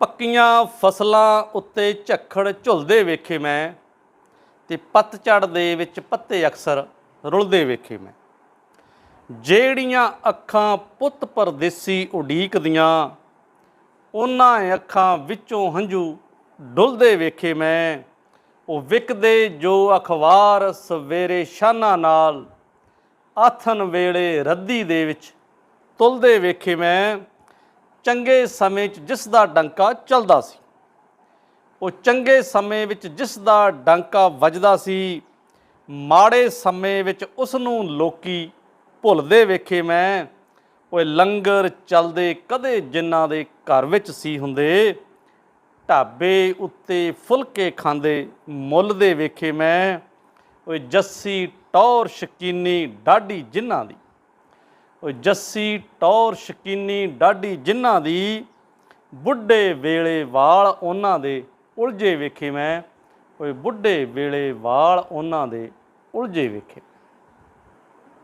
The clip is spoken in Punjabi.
ਪੱਕੀਆਂ ਫਸਲਾਂ ਉੱਤੇ ਝੱਖੜ ਝੁਲਦੇ ਵੇਖੇ ਮੈਂ ਤੇ ਪੱਤਝੜ ਦੇ ਵਿੱਚ ਪੱਤੇ ਅਕਸਰ ਰੁਲਦੇ ਵੇਖੇ ਮੈਂ। ਜਿਹੜੀਆਂ ਅੱਖਾਂ ਪੁੱਤ ਪਰਦੇਸੀ ਉਡੀਕਦੀਆਂ, ਉਹਨਾਂ ਅੱਖਾਂ ਵਿੱਚੋਂ ਹੰਝੂ ਡੁੱਲਦੇ ਵੇਖੇ ਮੈਂ। ਉਹ ਵਿਕਦੇ ਜੋ ਅਖਬਾਰ ਸਵੇਰੇ ਸ਼ਾਨਾ ਨਾਲ, ਆਥਨ ਵੇਲੇ ਰੱਦੀ ਦੇ ਵਿੱਚ ਤੁਲਦੇ ਵੇਖੇ ਮੈਂ। ਚੰਗੇ ਸਮੇਂ 'ਚ ਜਿਸ ਦਾ ਡੰਕਾ ਚੱਲਦਾ ਸੀ। ਉਹ ਚੰਗੇ ਸਮੇਂ ਵਿੱਚ ਜਿਸ ਦਾ ਡੰਕਾ ਵੱਜਦਾ ਸੀ, ਮਾੜੇ ਸਮੇਂ ਵਿੱਚ ਉਸ ਨੂੰ ਲੋਕੀ ਭੁੱਲਦੇ ਵੇਖੇ ਮੈਂ। ਓਏ ਲੰਗਰ ਚੱਲਦੇ ਕਦੇ ਜਿਨ੍ਹਾਂ ਦੇ ਘਰ ਵਿੱਚ ਸੀ ਹੁੰਦੇ, ਢਾਬੇ ਉੱਤੇ ਫੁਲਕੇ ਖਾਂਦੇ ਮੁੱਲ ਦੇ ਵੇਖੇ ਮੈਂ। ਓਏ ਜੱਸੀ ਟੌਰ ਸ਼ਕੀਨੀ ਡਾਢੀ ਜਿਨ੍ਹਾਂ ਦੀ। ਜੱਸੀ, ਟੌਰ, ਸ਼ਕੀਨੀ, ਡਾਢੀ ਜਿਨ੍ਹਾਂ ਦੀ ਬੁੱਢੇ ਵੇਲੇ ਵਾਲ ਉਹਨਾਂ ਦੇ ਉਲਝੇ ਵੇਖੇ ਮੈਂ, ਓਏ ਬੁੱਢੇ ਵੇਲੇ ਵਾਲ ਉਹਨਾਂ ਦੇ ਉਲਝੇ ਵੇਖੇ।